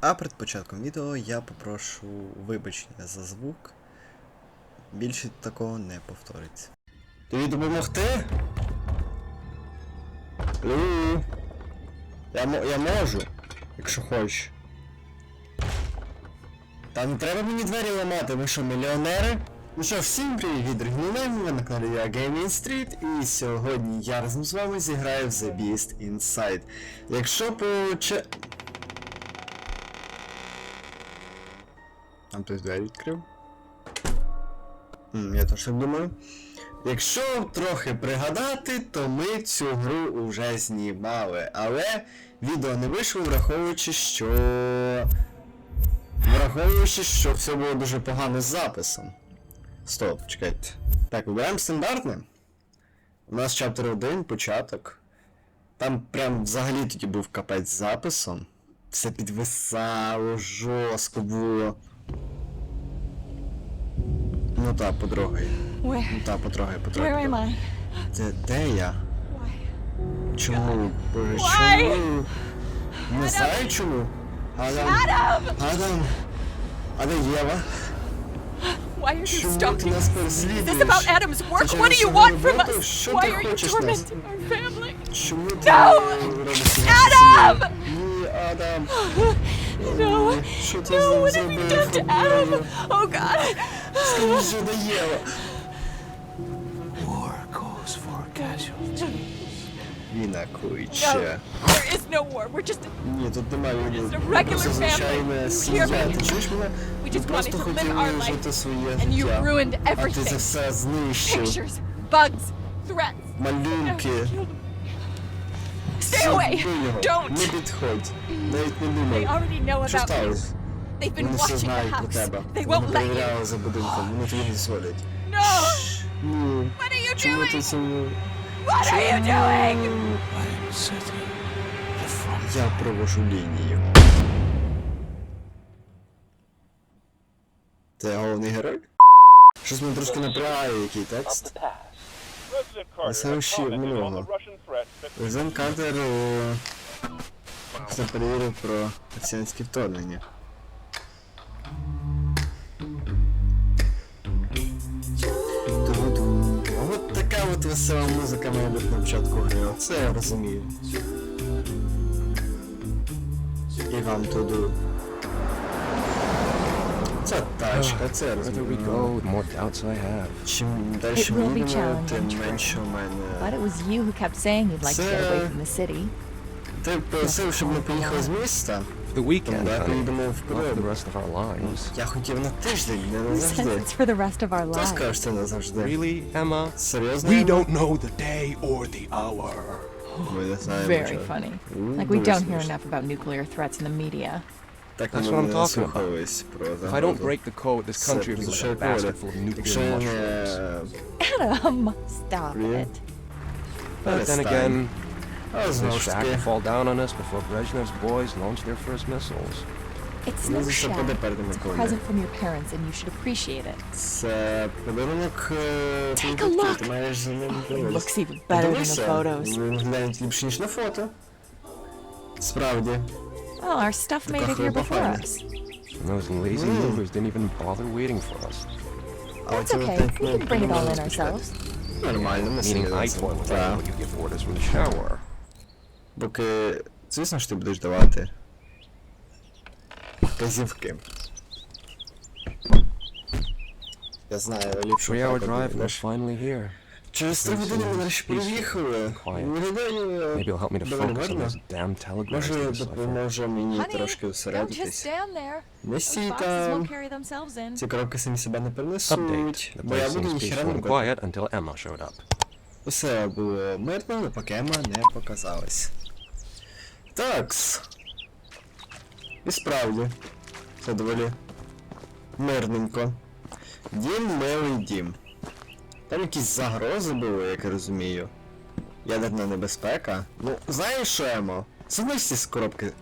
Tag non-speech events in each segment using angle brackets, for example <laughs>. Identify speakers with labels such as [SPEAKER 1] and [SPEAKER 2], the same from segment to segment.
[SPEAKER 1] А перед початком відео я попрошу вибачення за звук. Більше такого не повториться. Тобі допомогти? Лу. Я, я можу, якщо хочеш. Та не треба мені двері ламати, ми що, мільйонери? Ну що, всім привіт, дорогі ви на каналі я Gaming Street, і сьогодні я разом з вами зіграю в The Beast Inside. Якщо по Там хтось двері відкрив? М, я теж так думаю. Якщо трохи пригадати, то ми цю гру вже знімали, але відео не вийшло, враховуючи, що. Враховуючи, що все було дуже погано з записом. Стоп, чекайте. Так, вибираємо стандартне. У нас чаптер 1, початок. Там прям взагалі тоді був капець з записом. Все підвисало, жорстко було. Ну та, потрогай.
[SPEAKER 2] Where?
[SPEAKER 1] Ну та, потрогай,
[SPEAKER 2] Where
[SPEAKER 1] потрогай.
[SPEAKER 2] am I?
[SPEAKER 1] Де, де я?
[SPEAKER 2] Why?
[SPEAKER 1] Чому? Боже,
[SPEAKER 2] Why?
[SPEAKER 1] чому? Не знаю чому. Адам. Адам. А де Єва?
[SPEAKER 2] Why are you
[SPEAKER 1] Чому ти
[SPEAKER 2] stalking
[SPEAKER 1] нас?
[SPEAKER 2] Is
[SPEAKER 1] переслідуєш?
[SPEAKER 2] this about Adam's work? What do you want from us? Why are you tormenting our family?
[SPEAKER 1] Чому ти
[SPEAKER 2] No!
[SPEAKER 1] робиш це
[SPEAKER 2] Adam!
[SPEAKER 1] Ні, Адам. <gasps>
[SPEAKER 2] No!
[SPEAKER 1] Що ти
[SPEAKER 2] No,
[SPEAKER 1] з ним
[SPEAKER 2] what have you
[SPEAKER 1] зробив?
[SPEAKER 2] done to Adam? Oh God!
[SPEAKER 1] Скажи, що до Єва.
[SPEAKER 3] War calls for casualties.
[SPEAKER 1] Війна
[SPEAKER 2] No,
[SPEAKER 1] куюче.
[SPEAKER 2] there is no war. We're just
[SPEAKER 1] Ні, тут немає
[SPEAKER 2] Just a
[SPEAKER 1] війни.
[SPEAKER 2] regular
[SPEAKER 1] Просто
[SPEAKER 2] family.
[SPEAKER 1] звичайна
[SPEAKER 2] You
[SPEAKER 1] сім'я.
[SPEAKER 2] hear me?
[SPEAKER 1] Ти чуєш мене?
[SPEAKER 2] We
[SPEAKER 1] Ми
[SPEAKER 2] just wanted
[SPEAKER 1] просто
[SPEAKER 2] to live
[SPEAKER 1] хотіли
[SPEAKER 2] our
[SPEAKER 1] жити
[SPEAKER 2] life.
[SPEAKER 1] своє
[SPEAKER 2] And you
[SPEAKER 1] життя.
[SPEAKER 2] ruined
[SPEAKER 1] А ти це
[SPEAKER 2] everything.
[SPEAKER 1] все знищив.
[SPEAKER 2] Pictures, bugs, threats.
[SPEAKER 1] Малюнки.
[SPEAKER 2] Stay away!
[SPEAKER 1] Забий його.
[SPEAKER 2] Don't!
[SPEAKER 1] Не підходь. Навіть не
[SPEAKER 2] They
[SPEAKER 1] думай.
[SPEAKER 2] already know
[SPEAKER 1] Що
[SPEAKER 2] about you.
[SPEAKER 1] сталося?
[SPEAKER 2] They've been
[SPEAKER 1] Вони все
[SPEAKER 2] watching the
[SPEAKER 1] знають про
[SPEAKER 2] house.
[SPEAKER 1] тебе.
[SPEAKER 2] They
[SPEAKER 1] Вони
[SPEAKER 2] won't let you.
[SPEAKER 1] перевіряли за будинком, вони тобі не дозволять.
[SPEAKER 2] No!
[SPEAKER 1] Ні.
[SPEAKER 2] What are you
[SPEAKER 1] Чому ти
[SPEAKER 2] doing?
[SPEAKER 1] цьому?
[SPEAKER 2] What are you doing?
[SPEAKER 3] I am setting the front.
[SPEAKER 1] Я провожу лінію. Це головний герой? Щось мене трошки напрягає, який текст.
[SPEAKER 4] Селище минулого.
[SPEAKER 1] Президент Картер е, все перевірив про росіянське вторгнення. От така от весела музика має бути на початку гри, оце я розумію. І вам туди. Це тачка, це я
[SPEAKER 3] The further we
[SPEAKER 1] розумію.
[SPEAKER 3] go, the more doubts I have.
[SPEAKER 1] Чим далі
[SPEAKER 5] It will be
[SPEAKER 1] будемо,
[SPEAKER 5] challenging,
[SPEAKER 1] тим
[SPEAKER 5] true.
[SPEAKER 1] менше у
[SPEAKER 5] But
[SPEAKER 1] мене.
[SPEAKER 5] it was you who kept saying you'd like to get away
[SPEAKER 1] Sir.
[SPEAKER 5] from the city.
[SPEAKER 1] Ти просив, щоб ми поїхали з міста?
[SPEAKER 3] For the weekend,
[SPEAKER 1] Тому да,
[SPEAKER 3] honey.
[SPEAKER 1] поїдемо
[SPEAKER 3] Not
[SPEAKER 1] вперед.
[SPEAKER 3] for the rest of our lives.
[SPEAKER 1] Я хотів на тиждень, не
[SPEAKER 5] Who says
[SPEAKER 1] назавжди.
[SPEAKER 5] it's for the rest of our
[SPEAKER 1] Хто скаже,
[SPEAKER 5] lives?
[SPEAKER 1] що це назавжди?
[SPEAKER 3] Really, Emma?
[SPEAKER 1] Серйозно?
[SPEAKER 3] We
[SPEAKER 1] Емма?
[SPEAKER 3] don't know the day or the hour.
[SPEAKER 1] Ми не знаємо.
[SPEAKER 5] Very
[SPEAKER 1] що.
[SPEAKER 5] funny.
[SPEAKER 1] М,
[SPEAKER 5] Like we
[SPEAKER 1] дуже
[SPEAKER 5] don't hear
[SPEAKER 1] смішно.
[SPEAKER 5] enough about nuclear threats in the media.
[SPEAKER 1] Так
[SPEAKER 3] That's
[SPEAKER 1] ми
[SPEAKER 3] what I'm
[SPEAKER 1] не
[SPEAKER 3] talking about.
[SPEAKER 1] наслухались про
[SPEAKER 3] If I don't
[SPEAKER 1] загрозу.
[SPEAKER 3] break the code, this
[SPEAKER 1] Це
[SPEAKER 3] country will
[SPEAKER 1] про
[SPEAKER 3] be
[SPEAKER 1] що
[SPEAKER 3] like
[SPEAKER 1] я
[SPEAKER 3] a
[SPEAKER 1] говорю.
[SPEAKER 3] basket full of
[SPEAKER 1] Якщо
[SPEAKER 3] nuclear
[SPEAKER 1] я
[SPEAKER 3] mushrooms. <laughs>
[SPEAKER 1] не...
[SPEAKER 5] Adam, stop
[SPEAKER 1] Really?
[SPEAKER 5] it.
[SPEAKER 3] But then
[SPEAKER 1] Перестань.
[SPEAKER 3] again,
[SPEAKER 1] Але
[SPEAKER 3] the
[SPEAKER 1] знову ж
[SPEAKER 3] shack
[SPEAKER 1] таки,
[SPEAKER 3] will fall down on us before Brezhnev's boys launch their first missiles.
[SPEAKER 5] It's
[SPEAKER 1] Ну,
[SPEAKER 5] no
[SPEAKER 1] за це
[SPEAKER 5] shack.
[SPEAKER 1] буде перед
[SPEAKER 5] It's a
[SPEAKER 1] Миколою.
[SPEAKER 5] present from your parents and you should appreciate it.
[SPEAKER 1] Це подарунок... е,
[SPEAKER 5] Take a
[SPEAKER 1] твоїх батьків,
[SPEAKER 5] look.
[SPEAKER 1] Ти маєш за ним
[SPEAKER 5] It
[SPEAKER 1] дивитися.
[SPEAKER 5] looks even better than the
[SPEAKER 1] Дивися,
[SPEAKER 5] photos.
[SPEAKER 1] Він виглядає ліпше, ніж на фото. Справді.
[SPEAKER 5] Well, our stuff made it here
[SPEAKER 1] хлопа
[SPEAKER 5] before
[SPEAKER 1] файна.
[SPEAKER 5] us.
[SPEAKER 3] And those lazy
[SPEAKER 1] Mm.
[SPEAKER 3] movers didn't even bother waiting for us.
[SPEAKER 1] А
[SPEAKER 5] It's
[SPEAKER 1] оці
[SPEAKER 5] okay.
[SPEAKER 1] от,
[SPEAKER 5] We
[SPEAKER 1] ну,
[SPEAKER 5] can bring it all in
[SPEAKER 1] можна почекати.
[SPEAKER 5] ourselves.
[SPEAKER 1] Нормально, ми
[SPEAKER 3] Meaning
[SPEAKER 1] самі
[SPEAKER 3] I
[SPEAKER 1] це-
[SPEAKER 3] toil
[SPEAKER 1] Так.
[SPEAKER 3] what you give orders from the shower.
[SPEAKER 1] Поки, звісно ж, ти будеш давати. Казівки. Я знаю, ліпше.
[SPEAKER 3] Three hour
[SPEAKER 1] так
[SPEAKER 3] drive and finally here.
[SPEAKER 1] Через три години ми нарешті приїхали.
[SPEAKER 3] Maybe it'll help me to focus on this damn telegram
[SPEAKER 1] Може, допоможе мені трошки
[SPEAKER 5] there.
[SPEAKER 1] Не
[SPEAKER 5] Those
[SPEAKER 1] стій там.
[SPEAKER 5] won't carry themselves in.
[SPEAKER 1] Ці коробки самі себе не перенесуть. Бо я буду ніхера не робити. Усе було мирно, поки Ема не показалась. Такс. І справді. Це доволі мирненько. Дім, милий дім. Там якісь загрози були, як я розумію. Ядерна небезпека. Ну, знаєш що, Емо? Занось ці з коробки.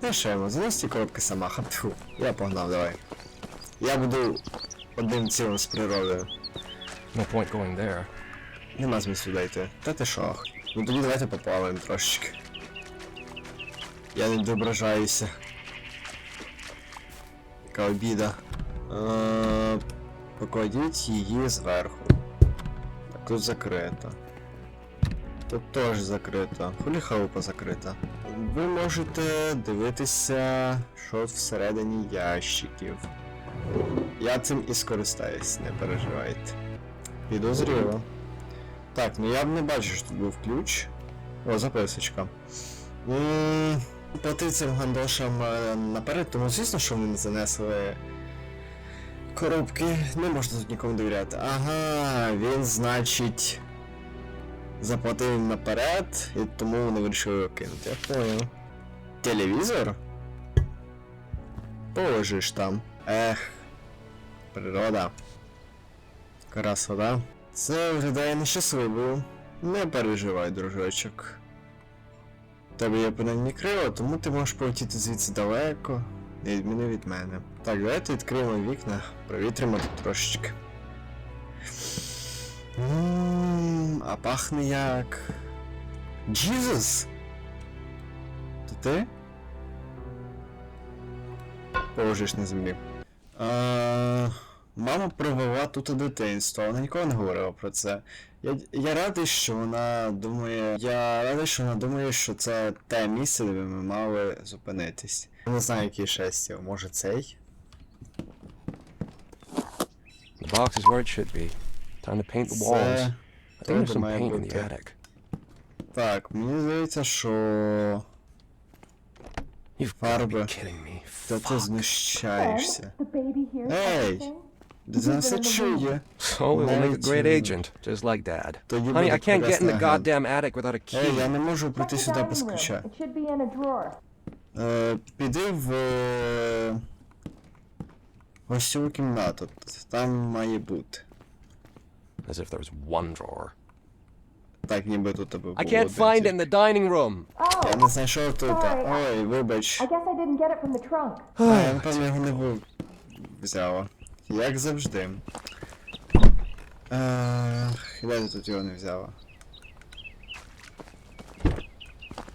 [SPEAKER 1] Знаєш що, Емо, занось ці коробки сама. Хапфу. Я погнав, давай. Я буду одним цілим з природою.
[SPEAKER 3] No point going there.
[SPEAKER 1] Нема змісту дайте. Та ти що? Ну тоді давайте поплаваємо трошечки. Я не відображаюся. Така обіда. Е, покладіть її зверху. Так, тут закрито. Тут теж закрито. Хулі халупа закрита. Ви можете дивитися, що всередині ящиків. Я цим і скористаюсь, не переживайте. Підозріло. Так, ну я б не бачу, що тут був ключ. О, записочка. М, Плати цим гандошам е, наперед, тому звісно, що вони не занесли коробки. Не можна тут нікому довіряти. Ага, він, значить. Заплатив наперед, і тому вони вирішили його кинути. Я понял. Телевізор? Положиш там. Ех. Природа. Красота. Це виглядає нещасливо. Не переживай, дружочок. Тебе є принаймні крила, тому ти можеш полетіти звідси далеко, не відміни від мене. Так, давайте відкриємо вікна, провітримо тут трошечки. Ммм, а пахне як. Джізус! То ти? Положиш на землі. А, мама провела тут дитинство, вона ніколи не говорила про це. Я, я радий, що вона думає. Я радий, що вона думає, що це те місце, де ми мали зупинитись. Я не знаю, який шестів, може цей?
[SPEAKER 3] The box is where it should be. Time to paint the walls.
[SPEAKER 1] Це.
[SPEAKER 3] I think there's some paint in the attic.
[SPEAKER 1] Так, мені здається, що.
[SPEAKER 3] You've got to be
[SPEAKER 1] Фарби.
[SPEAKER 3] kidding me.
[SPEAKER 1] Та ти знущаєшся.
[SPEAKER 4] The baby here.
[SPEAKER 1] Ей! Дитина все чує.
[SPEAKER 3] So it will make a great
[SPEAKER 1] Nineteen.
[SPEAKER 3] agent, just like Dad.
[SPEAKER 1] Тоді
[SPEAKER 3] Honey,
[SPEAKER 1] буде
[SPEAKER 3] I can't get in the
[SPEAKER 1] прекрасна агент.
[SPEAKER 3] goddamn attic without a
[SPEAKER 1] Ей, я
[SPEAKER 3] key.
[SPEAKER 1] не можу
[SPEAKER 4] Check
[SPEAKER 1] прийти
[SPEAKER 4] the
[SPEAKER 1] сюди
[SPEAKER 4] dining
[SPEAKER 1] без
[SPEAKER 4] room.
[SPEAKER 1] ключа.
[SPEAKER 4] It should be in a drawer.
[SPEAKER 1] Е, піди в е, гостьову кімнату. Там має бути.
[SPEAKER 3] As if there was one drawer.
[SPEAKER 1] Так, ніби тут тебе було.
[SPEAKER 3] I can't
[SPEAKER 1] один
[SPEAKER 3] find it
[SPEAKER 1] тільки.
[SPEAKER 3] in the dining room.
[SPEAKER 4] Oh,
[SPEAKER 1] Я не знайшов тут.
[SPEAKER 4] Sorry.
[SPEAKER 1] Ой, вибач.
[SPEAKER 4] I guess I didn't get it from the trunk.
[SPEAKER 1] А, я напевно його не був взяла. Як завжди. Ех, де ти тут його не взяла?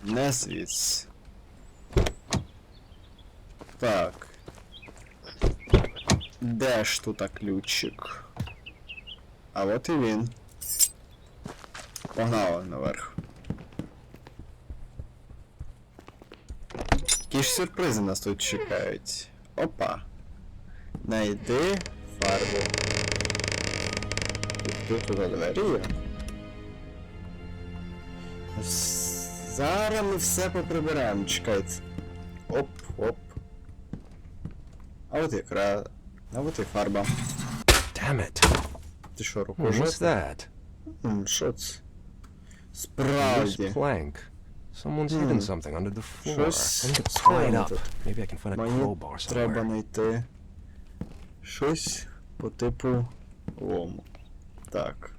[SPEAKER 1] Не звідси. Так. Де ж тут ключик? А от і він. Погнали наверх. Які ж сюрпризи нас тут чекають. Опа. Найди фарбу. Тут, тут туди двері Зараз ми все поприбираємо, чекайте. Оп, оп. А от якраз. А от і фарба.
[SPEAKER 3] Damn it.
[SPEAKER 1] Ти що, руку
[SPEAKER 3] Hmm, what's that?
[SPEAKER 1] Що це? Справді.
[SPEAKER 3] plank. Someone's hidden something under the floor.
[SPEAKER 1] Щось тут.
[SPEAKER 3] Maybe I can find a crowbar
[SPEAKER 1] треба
[SPEAKER 3] somewhere.
[SPEAKER 1] знайти щось по типу лому. Так.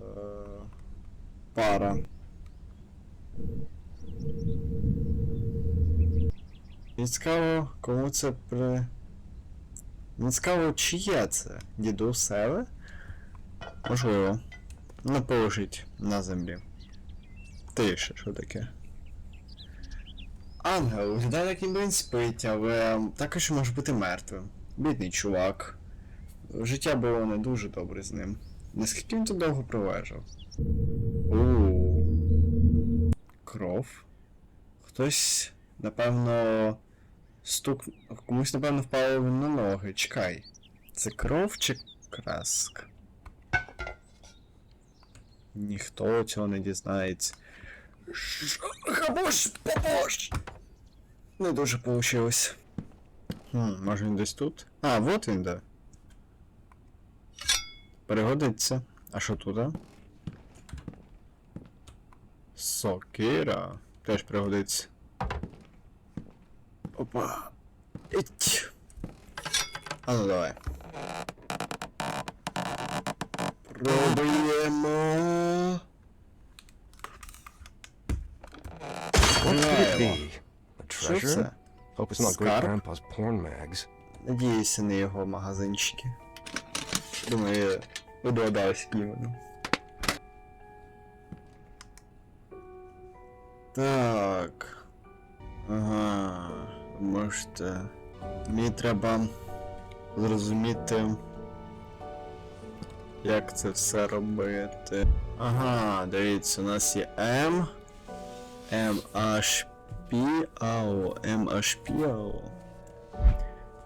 [SPEAKER 1] Е, пара. Мені цікаво, кому це при. Мені цікаво, чиє це? Діду Севе? Можливо. Ну, положіть на землі. Тише, що таке? Ангел, виглядає, як ніби він спить, але також може бути мертвим. Бідний чувак. Життя було не дуже добре з ним. Наскільки він тут довго пролежав? Ууу. Кров. Хтось, напевно. Стук. Комусь, напевно, впало на ноги. Чекай. Це кров чи краска? Ніхто цього не дізнається. Хабош, побош! Не дуже получилось. Хм, може він десь тут? А, вот він де. Пригодиться. А що тут? а? Сокира. Теж пригодиться. Опа. Іть. А ну давай. Пробуємо. Знаємо. Що це?
[SPEAKER 3] Hope it's not Great Grandpa's porn mags.
[SPEAKER 1] Надіюся на його магазинчики. Думаю, я догадався, які. Так. Ага. Можете Мені треба зрозуміти, як це все робити. Ага, дивіться, у нас є M, MHP, AO, MHP, AO.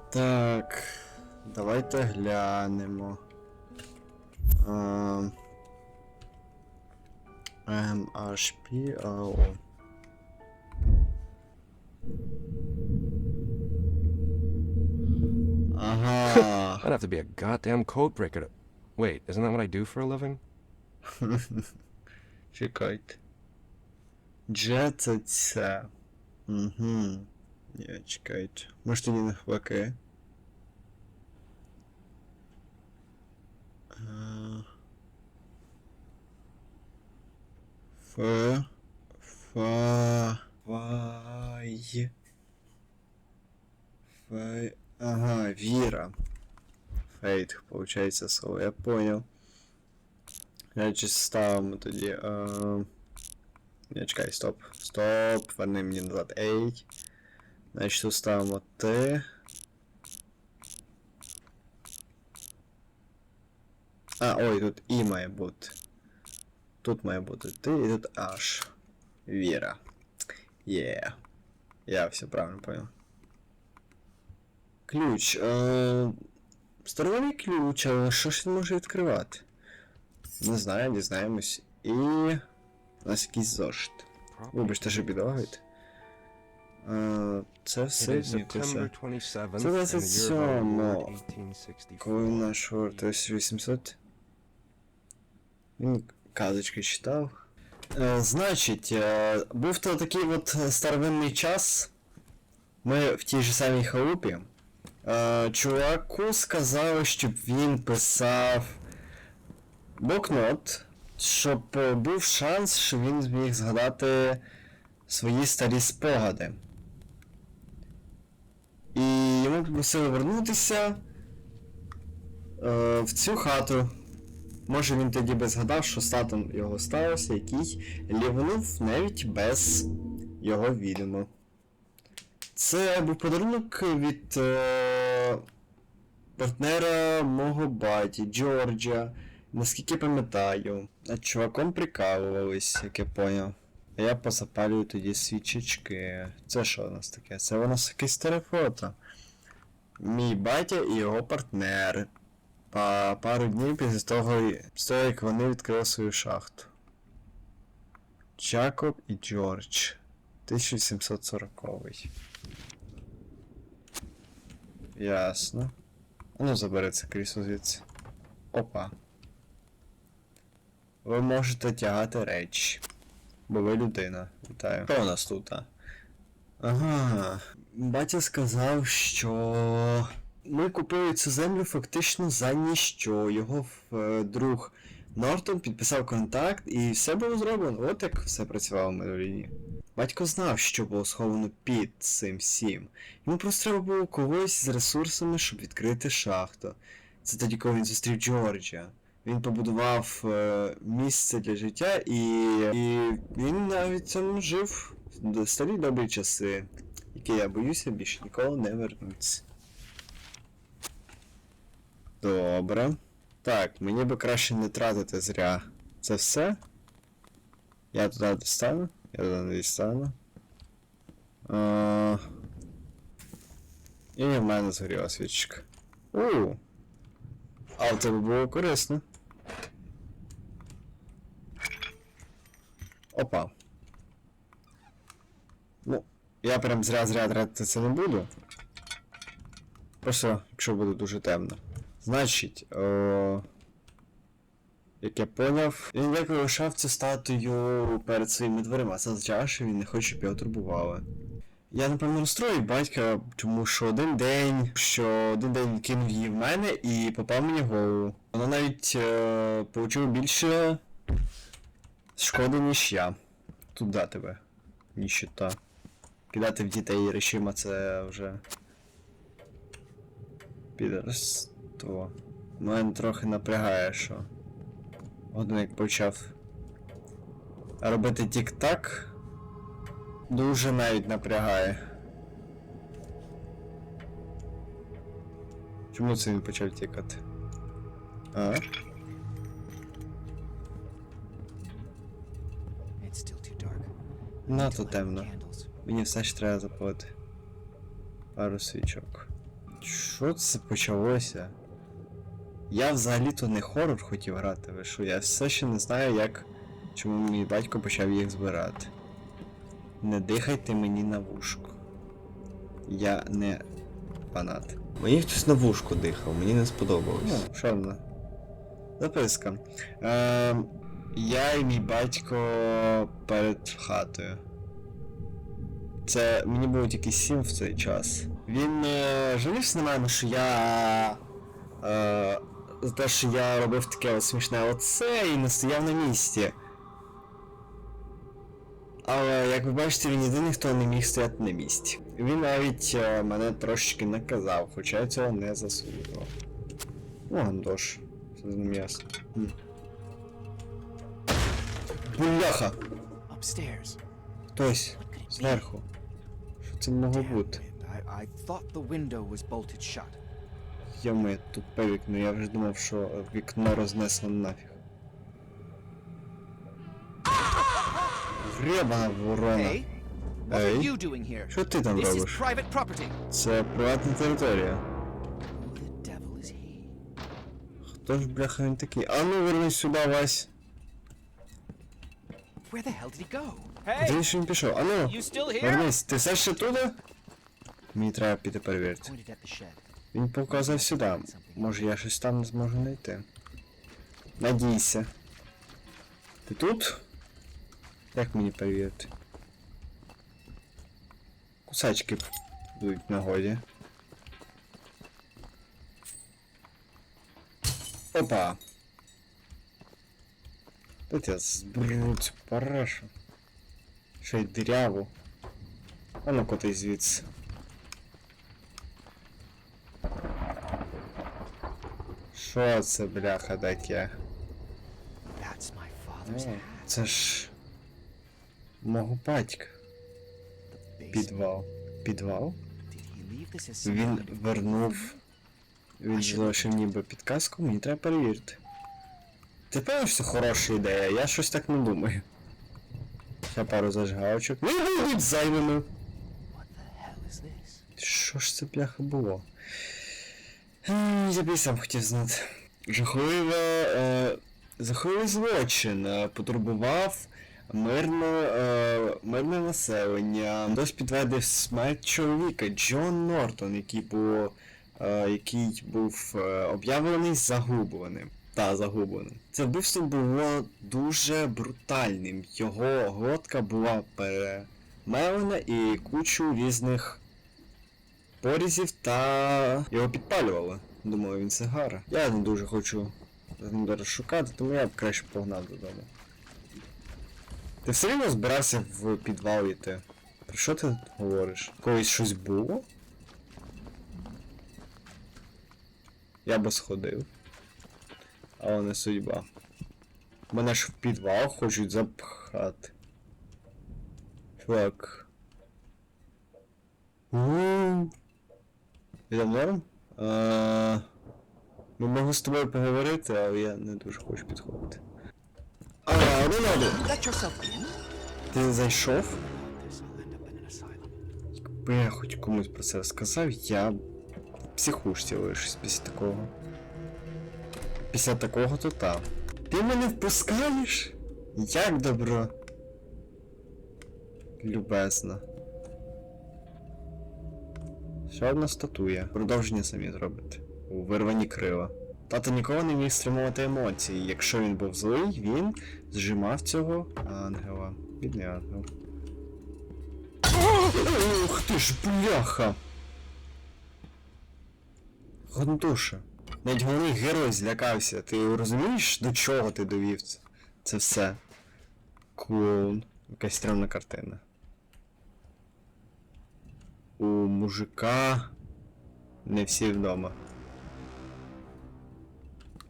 [SPEAKER 1] Так, давайте глянемо. А, MHP, AO. Ага. <laughs>
[SPEAKER 3] I'd have to be a goddamn code breaker to... Wait, isn't that what I do for a living? <laughs>
[SPEAKER 1] Чекайте. Дже це це. Угу. Ні, чекайте. Може тоді навпаки. Е, Ф. Фа. Фай. Фай. Ага, Віра. Фейт, получається слово, я понял. Значить, ставимо тоді. Е... Ні, чекай, стоп. Стоп, верни мені назад. Ей. Значить, тут ставимо Т. А, ой, тут І має бути. Тут має бути Т і тут H. Віра. Є. Я все правильно понял. Ключ. Е... Здоровий ключ, але що ж він може відкривати? Не знаю, дізнаємось. І. У нас якийсь зошит. Вибачте, що підлагають. Е, Це все
[SPEAKER 3] is
[SPEAKER 1] звідти.
[SPEAKER 3] September 27th,
[SPEAKER 1] So that's
[SPEAKER 3] and the year of our
[SPEAKER 1] some,
[SPEAKER 3] Lord
[SPEAKER 1] uh,
[SPEAKER 3] 1864.
[SPEAKER 1] Коли наш Word 1800. Він казочки читав. Е, значить, е, був то такий от старовинний час. Ми в тій же самій халупі. Чуваку сказали, щоб він писав блокнот, щоб е, був шанс, що він зміг згадати свої старі спогади. І йому попросили вернутися е, в цю хату. Може він тоді би згадав, що з татом його сталося, який лівнув навіть без його відома. Це був подарунок від е, партнера мого баті, Джорджа. Наскільки пам'ятаю, над чуваком прикалувались, як я поняв. А я позапалюю тоді свічечки. Це що у нас таке? Це у нас якесь старе фото. Мій батя і його партнер. Па пару днів після того, як вони відкрили свою шахту. Джакоб і Джордж. 1740. Ясно. Ну, забери це крісло звідси. Опа. Ви можете тягати речі. Бо ви людина. Вітаю. Що у нас тут? а? Ага. Батя сказав, що ми купили цю землю фактично за ніщо. Його е, друг Нортон підписав контакт і все було зроблено. От як все працювало в Медоліні. Батько знав, що було сховано під цим всім. Йому просто треба було когось з ресурсами, щоб відкрити шахту. Це тоді, коли він зустрів Джорджа. Він побудував е, місце для життя і, і він навіть там жив старі добрі часи, які я боюся більше ніколи не вернуться. Добре. Так, мені би краще не тратити зря. Це все? Я туди достану? Я туди не дістану. А... І в мене згоріла свічка. У. А в тебе було корисно. Опа. Ну, я прям зря-зря тратити це не буду. Просто, якщо буде дуже темно. Значить, о... як я поняв, він як лишав цю статую перед своїми дверима. Це означає, що він не хоче, щоб його турбували. Я напевно розстрою батька, тому що один день, що один день кинув її в мене і попав мені в голову. Вона навіть е, получила більше шкоди, ніж я. Туда тебе. Ніщита. Кидати в дітей речима це вже. Підерство. Мене трохи напрягає, що. Один як почав робити тік-так. Дуже навіть напрягає. Чому це він почав тікати? А? Надто темно. Мені все ж треба запалити. Пару свічок. Що це почалося? Я взагалі-то не хорор хотів грати, ви що? Я все ще не знаю, як. Чому мій батько почав їх збирати. Не дихайте мені на вушку. Я не фанат. Мені хтось на вушку дихав, мені не сподобалось. Ну, що. Записка. Ем, я і мій батько перед хатою. Це мені було тільки сім в цей час. Він е, жалівся на мене, що я. Е, за те, що я робив таке от смішне оце і не стояв на місці. Але, як ви бачите, він єдиний, хто не міг стояти на місці. Він навіть е, мене трошечки наказав, хоча я цього не заслужував. О, Гандош. Це ним. Хм. Бляха! Хтось зверху. Що це могло бути?
[SPEAKER 6] Shut.
[SPEAKER 1] Йоми, тупе вікно, я вже думав, що вікно рознесло нафіг. Гребана ворона.
[SPEAKER 6] Here?
[SPEAKER 1] Що ти там робиш? Це приватна територія. Хто ж бляха він такий? А ну вернись сюди, Вась.
[SPEAKER 6] Where the hell did he go?
[SPEAKER 1] Де ж він пішов? А ну,
[SPEAKER 6] You still here?
[SPEAKER 1] вернись, ти все ще туди? Мені треба піти перевірити.
[SPEAKER 6] Pointed at the shed.
[SPEAKER 1] Він показав сюди. Може я щось там зможу знайти. Надійся. Ти тут? Як мені перевірити? Кусачки будуть в нагоді. Опа! Тут я зберу цю парашу. Ще й диряву. А ну коти звідси. Що це, бляха, таке? О, це ж мого батька. Підвал. Підвал? Він вернув. Він залишив ніби підказку, мені треба перевірити. Ти певно, що хороша ідея, я щось так не думаю. Ще пару зажигалочок. Будуть
[SPEAKER 6] the hell is this?
[SPEAKER 1] Що ж це бляха було? Ем, Я б і сам хотів знати. Жахливе. Е, жахливий злочин е, потурбував мирне, е, мирне населення. Дось підтвердив смерть чоловіка Джон Нортон, який був, е, який був е, об'явлений загубленим. Та загубленим. Це вбивство було дуже брутальним. Його глотка була перемелена і кучу різних порізів та його підпалювали. Думаю, він сигара. Я не дуже хочу з ним тому я б краще погнав додому. Ти все рівно збирався в підвал йти. Про що ти говориш? Колись щось було? Я би сходив. Але не судьба. Мене ж в підвал хочуть запхати. Чувак. Ууу. Я норм? Ми можемо з тобою поговорити, але я не дуже хочу підходити. А, Роналду! Ти зайшов? Якби я хоч комусь про це розказав, я в психушці лишусь після такого. Після такого то та. Ти мене впускаєш? Як добро. Любезно. Ще одна статуя. Продовження самі зробити. У вирвані крила. Тато ніколи не міг стримувати емоції. Якщо він був злий, він зжимав цього ангела. Бідний ангел. Ух ти ж, бляха! Гандуша. Навіть головний герой злякався. Ти розумієш, до чого ти довів це? Це все. Клоун. Якась стрімна картина. У мужика не всі вдома.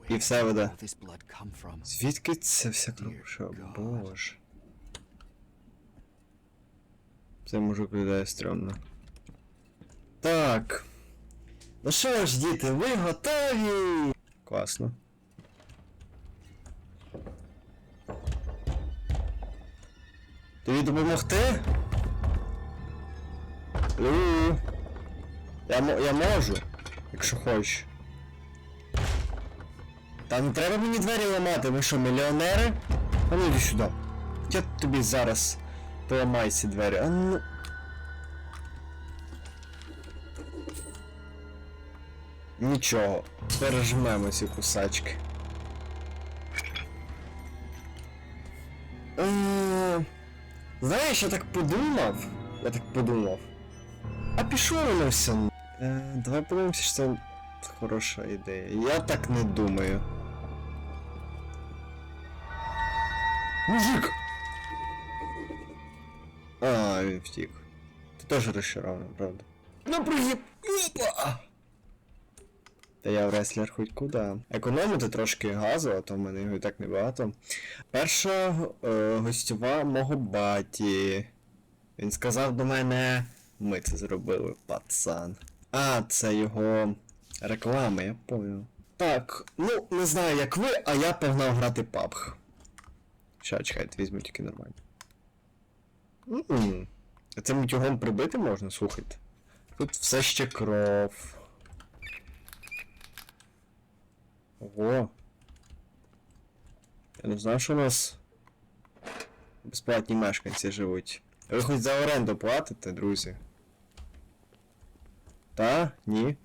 [SPEAKER 1] І все
[SPEAKER 6] from?
[SPEAKER 1] Звідки це вся кров? Боже. Це мужик виглядає стрьомно. Так. Ну що ж, діти, ви готові? Класно. Тобі допомогти? Лю. Я, я можу, якщо хочеш. Та не треба мені двері ламати, ви що, мільйонери? А ну йди сюди. Я тобі зараз поламаю ці двері. А ну. Нічого, пережмемо ці кусачки. Е, Знаєш, я так подумав. Я так подумав. А пішло воно все. Е, давай подивимося, що це хороша ідея. Я так не думаю. Мужик! А, він втік. Ти теж розчарований, правда? Ну приїб... Опа! Та я в реслер хоч куди. Економити трошки газу, а то в мене його і так небагато. Перша е, гостьова мого баті. Він сказав до мене. Ми це зробили, пацан. А, це його реклама, я понял. Так, ну, не знаю як ви, а я погнав грати PUBG. Ща, чекайте, візьму тільки нормально. М-м. А Це мутюгом прибити можна, слухайте. Тут все ще кров. Ого. Я не знав, що у нас безплатні мешканці живуть. Ви хоч за оренду платите, друзі? Та? Ні.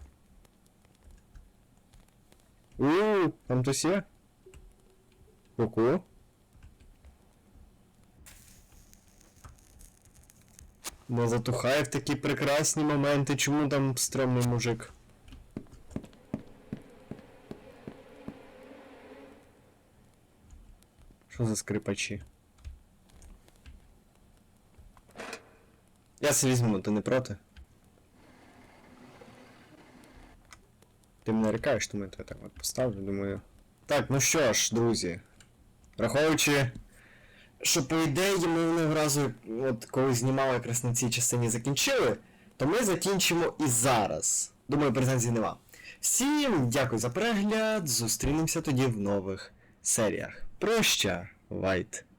[SPEAKER 1] У, там хтось є? Ку-ку. Не затухає в такі прекрасні моменти, чому там стрьомний мужик? Що за скрипачі? Я це візьму, ти не проти? Ти мене нарікаєш, тому я тебе так от поставлю, думаю. Так, ну що ж, друзі. Враховуючи, що по ідеї ми одного разу, от коли знімали якраз на цій частині закінчили, то ми закінчимо і зараз. Думаю, претензій нема. Всім дякую за перегляд. Зустрінемося тоді в нових серіях. Prościa, White.